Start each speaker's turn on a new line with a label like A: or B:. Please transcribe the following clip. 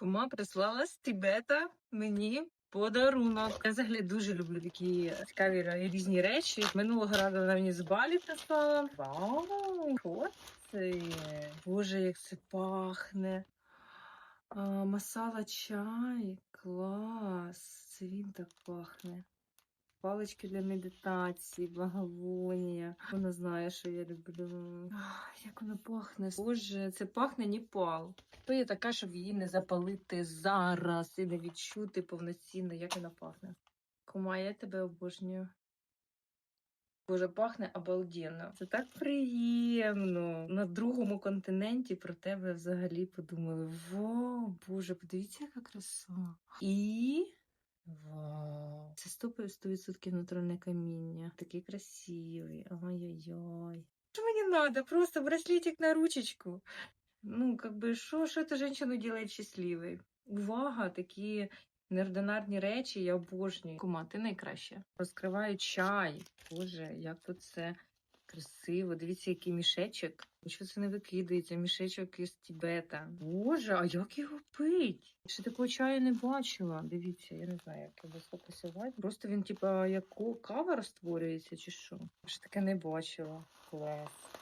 A: Кума прислала з Тибета мені подарунок. Я взагалі дуже люблю такі цікаві різні речі. Минулого разу вона мені з Балі прислала. Вау, це? Боже, як це пахне. А, масала чай. Клас. Це він так пахне. Палички для медитації, благовонія. Вона знає, що я люблю. Ах, Як воно пахне. Боже, це пахне Ніпал. То є така, щоб її не запалити зараз і не відчути повноцінно, як вона пахне. Кума, я тебе обожнюю. Боже, пахне обалденно. Це так приємно. На другому континенті про тебе взагалі подумали. Вау, Боже, подивіться, яка краса. І. Вау. Це 100% натуральне каміння. Такий красивий. Ой-ой-ой. Що мені надо? Просто браслетик на ручечку. Ну, как бы, що, ця женщину делает щасливою? Увага, такі неординарні речі, я обожнюю. Кума, ти найкраще. Розкриваю чай. Боже, як тут все красиво. Дивіться, який мішечок. Нічого це не викидається, мішечок із Тібета. Боже, а як його пить? Ще такого чаю не бачила. Дивіться, я не знаю, як його сфокусувати. Просто він, типа, як кава розтворюється, чи що? Ще таке не бачила. Клас.